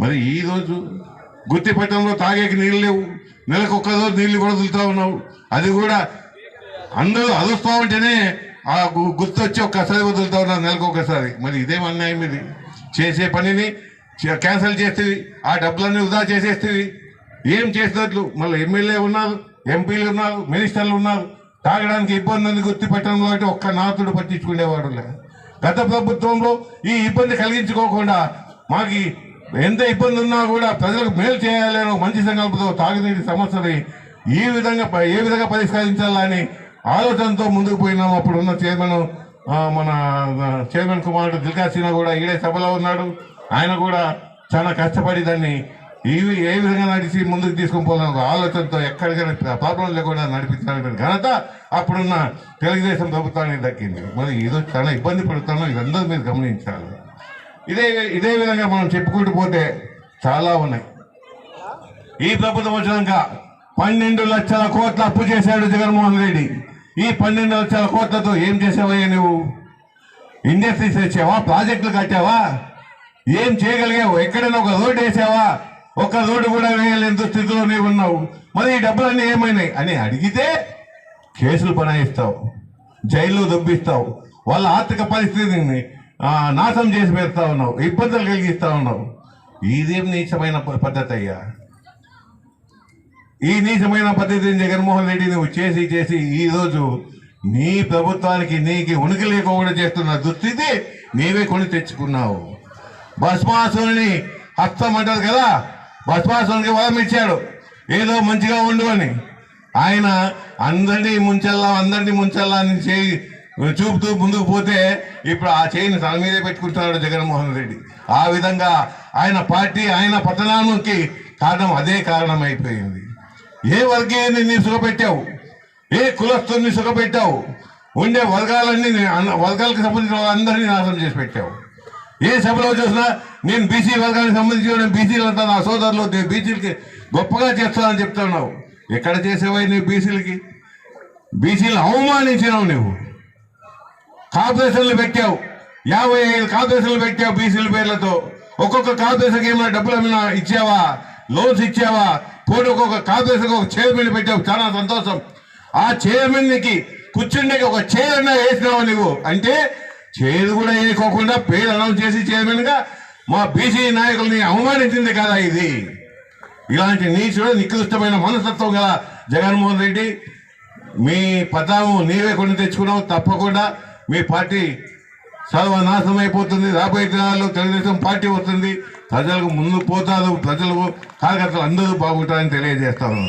మరి ఈ రోజు గుత్తిపట్టణంలో తాగేకి నీళ్ళు లేవు. నెలకు ఒక్క రోజు నీళ్ళు కూడా వదులుతా ఉన్నావు. అది కూడా అందరూ అదుస్తా ఉంటేనే ఆ గు- గుర్తొచ్చి ఒక్కసారి వదులుతా ఉన్నారు నెలకు ఒకసారి మరి ఇదేం అన్యాయం ఇది. చేసే పనిని క్యాన్సిల్ చేస్తుంది ఆ డబ్బులన్నీ వృధా చేసేస్తుంది. ఏం చేసినట్లు? మళ్ళీ ఎమ్మెల్యే ఉన్నారు ఎంపీలు ఉన్నారు మినిస్టర్లు ఉన్నారు. తాగడానికి ఇబ్బంది ఉంది గుర్తుపెట్టడంలో అంటే ఒక్క నాతుడు పట్టించుకునేవాడు లే. గత ప్రభుత్వంలో ఈ ఇబ్బంది కలిగించుకోకుండా మాకు ఎంత ఇబ్బంది ఉన్నా కూడా ప్రజలకు మేలు చేయాలని ఒక మంచి సంకల్పంతో తాగునీటి సమస్యని ఈ విధంగా ఏ విధంగా పరిష్కరించాలని ఆలోచనతో ముందుకు పోయినాము. అప్పుడు ఉన్న చైర్మన్ మన చైర్మన్ కుమారుడు దిల్కా సిన్హా కూడా ఈడే సభలో ఉన్నాడు. ఆయన కూడా చాలా కష్టపడి దాన్ని ఈ ఏ విధంగా నడిచి ముందుకు తీసుకొని పోవాలని ఒక ఆలోచనతో ఎక్కడికైనా ప్రాబ్లం లేకుండా నడిపించాలనే ఘనత అప్పుడున్న తెలుగుదేశం ప్రభుత్వానికి దక్కింది. మరి ఏదో చాలా ఇబ్బంది పడుతున్నాం. ఇదందరూ మీరు గమనించాలి. ఇదే ఇదే విధంగా మనం చెప్పుకుంటూ పోతే చాలా ఉన్నాయి. ఈ ప్రభుత్వం వచ్చినాక పన్నెండు లక్షల కోట్ల అప్పు చేశాడు జగన్మోహన్ రెడ్డి. ఈ పన్నెండు లక్షల కోట్లతో ఏం చేసావయ్యా నువ్వు? ఇండస్ట్రీస్ తెచ్చావా? ప్రాజెక్టులు కట్టావా? ఏం చేయగలిగావు? ఎక్కడైనా ఒక రోడ్డు వేసావా? ఒక రోడ్డు కూడా వేయలేని స్థితిలో నీవు ఉన్నావు. మరి ఈ డబ్బులన్నీ ఏమైనాయి? అని అడిగితే కేసులు పనాయిస్తావు జైల్లో దొబ్బిస్తావు. వాళ్ళ ఆర్థిక పరిస్థితిని నాశనం చేసి పెడతా ఉన్నావు ఇబ్బందులు కలిగిస్తా ఉన్నావు. ఇదేం నీచమైన ప- పద్ధతి అయ్యా? ఈ నీచమైన పద్ధతిని జగన్మోహన్ రెడ్డి నువ్వు చేసి చేసి ఈరోజు నీ ప్రభుత్వానికి నీకు ఉనికి లేకుండా చేస్తున్న దుస్థితి నీవే కొని తెచ్చుకున్నావు. భస్మాసుని హస్తం అంటారు కదా? భస్మాసునికి వరం ఇచ్చాడు. ఏదో మంచిగా ఉండు అని. ఆయన అందరినీ ముంచెల్లా అందరినీ ముంచెల్లా అని చేయి చూపుతూ ముందుకు పోతే ఇప్పుడు ఆ చేయిని తన మీదే పెట్టుకుంటున్నాడు జగన్మోహన్ రెడ్డి. ఆ విధంగా ఆయన పార్టీ ఆయన పతనానికి కారణం అదే కారణం అయిపోయింది ఏ వర్గీయాన్ని నీ సుఖపెట్టావు? ఏ కులస్తుని సుఖపెట్టావు? ఉండే వర్గాలన్నీ వర్గాలకు సంబంధించిన వాళ్ళందరినీ నాశనం చేసి పెట్టావు. ఏ సభలో చూసినా నేను బీసీ వర్గానికి సంబంధించి నేను బీసీలు నా సోదరులు నేను బీసీలకి గొప్పగా చేస్తానని చెప్తున్నావు. ఎక్కడ చేసేవా నువ్వు బీసీలకి? బీసీలు అవమానించినావు నువ్వు. కార్పొరేషన్లు పెట్టావు. యాభై ఐదు కార్పొరేషన్లు పెట్టావు బీసీల పేర్లతో. ఒక్కొక్క కార్పొరేషన్కి ఏమైనా డబ్బులు ఏమైనా ఇచ్చావా? లోన్స్ ఇచ్చావా? పోటీ ఒక్కొక్క కార్పొరేషన్కి ఒక చైర్మన్ పెట్టావు. చాలా సంతోషం. ఆ చైర్మన్కి కూర్చుండే ఒక చైర్ అన్నా వేసినావు నువ్వు అంటే చైర్ కూడా వేయకోకుండా పేరు అనౌన్స్ చేసి చైర్మన్గా మా బీసీ నాయకుల్ని అవమానించింది కదా ఇది. ఇలాంటి నీచుడు నికృష్టమైన మనస్తత్వం కదా జగన్మోహన్ రెడ్డి. మీ పతాము నీవే కొని తెచ్చుకున్నావు తప్పకుండా. మీ పార్టీ సర్వనాశనం అయిపోతుంది రాబోయే దినాల్లో తెలుగుదేశం పార్టీ వస్తుంది. ప్రజలకు ముందు పోతారు. ప్రజలు కార్యకర్తలు అందరూ బాగుంటారని తెలియజేస్తారు